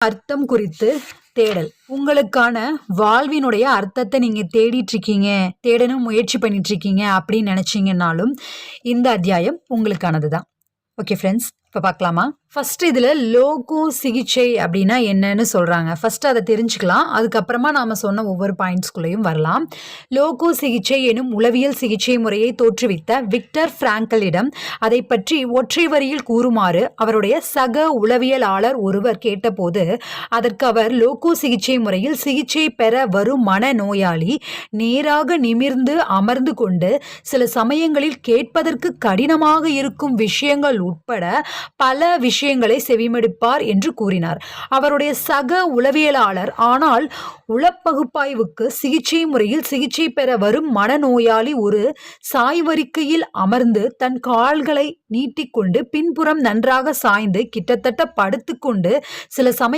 அர்த்தம் குறித்து தேடல். உங்களுக்கான வாழ்வினுடைய அர்த்தத்தை நீங்கள் தேடிட்டு இருக்கீங்க தேடணும் முயற்சி பண்ணிட்டு இருக்கீங்க அப்படின்னு நினைச்சீங்கன்னாலும் இந்த அத்தியாயம் உங்களுக்கானது தான் ஓகே ஃப்ரெண்ட்ஸ் இப்போ பார்க்கலாமா ஃபர்ஸ்ட் இதில் லோகோ சிகிச்சை அப்படின்னா என்னன்னு சொல்கிறாங்க ஃபர்ஸ்ட் அதை தெரிஞ்சுக்கலாம். அதுக்கப்புறமா நாம் சொன்ன ஒவ்வொரு பாயிண்ட்ஸ்குள்ளேயும் வரலாம். லோகோ சிகிச்சை எனும் உளவியல் சிகிச்சை முறையை தோற்றுவித்த விக்டர் பிராங்கலிடம் அதை பற்றி ஒற்றை வரியில் கூறுமாறு அவருடைய சக உளவியலாளர் ஒருவர் கேட்டபோது அதற்கு அவர் லோகோ சிகிச்சை முறையில் சிகிச்சை பெற வரும் மன நோயாளி நேராக நிமிர்ந்து அமர்ந்து கொண்டு சில சமயங்களில் கேட்பதற்கு கடினமாக இருக்கும் விஷயங்கள் உட்பட பல விஷயங்களை செவிமடுப்பார் என்று கூறினார். அவருடைய சக உளவியலாளர் ஆனால் உளப்பகுப்பாய்வுக்கு சிகிச்சை முறையில் சிகிச்சை பெற வரும் மனநோயாளி ஒரு சாய்வறிக்கையில் அமர்ந்து தன் கால்களை நீட்டிக்கொண்டு பின்புறம் நன்றாக சாய்ந்து கிட்டத்தட்ட படுத்துக்கொண்டு சில சமயங்கள்